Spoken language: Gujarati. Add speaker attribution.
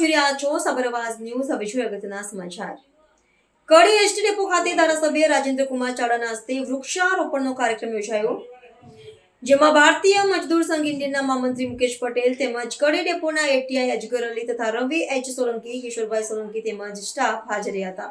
Speaker 1: જોઈ રહ્યા છો સબરવાજ ન્યૂઝ. હવે જોઈએ અગત્યના સમાચાર. કડી એસટી ડેપો ખાતે ધારાસભ્ય રાજેન્દ્ર કુમાર ચાવડાના હસ્તે વૃક્ષારોપણનો કાર્યક્રમ યોજાયો. જેમાં ભારતીય મજદૂર સંઘ ઇન્ડિયનના મહામંત્રી મુકેશ પટેલ તેમજ કડી ડેપોના એટીઆઈ અજગર અલી તથા રવિ એચ સોલંકી, કિશોરભાઈ સોલંકી તેમજ સ્ટાફ હાજર હતા.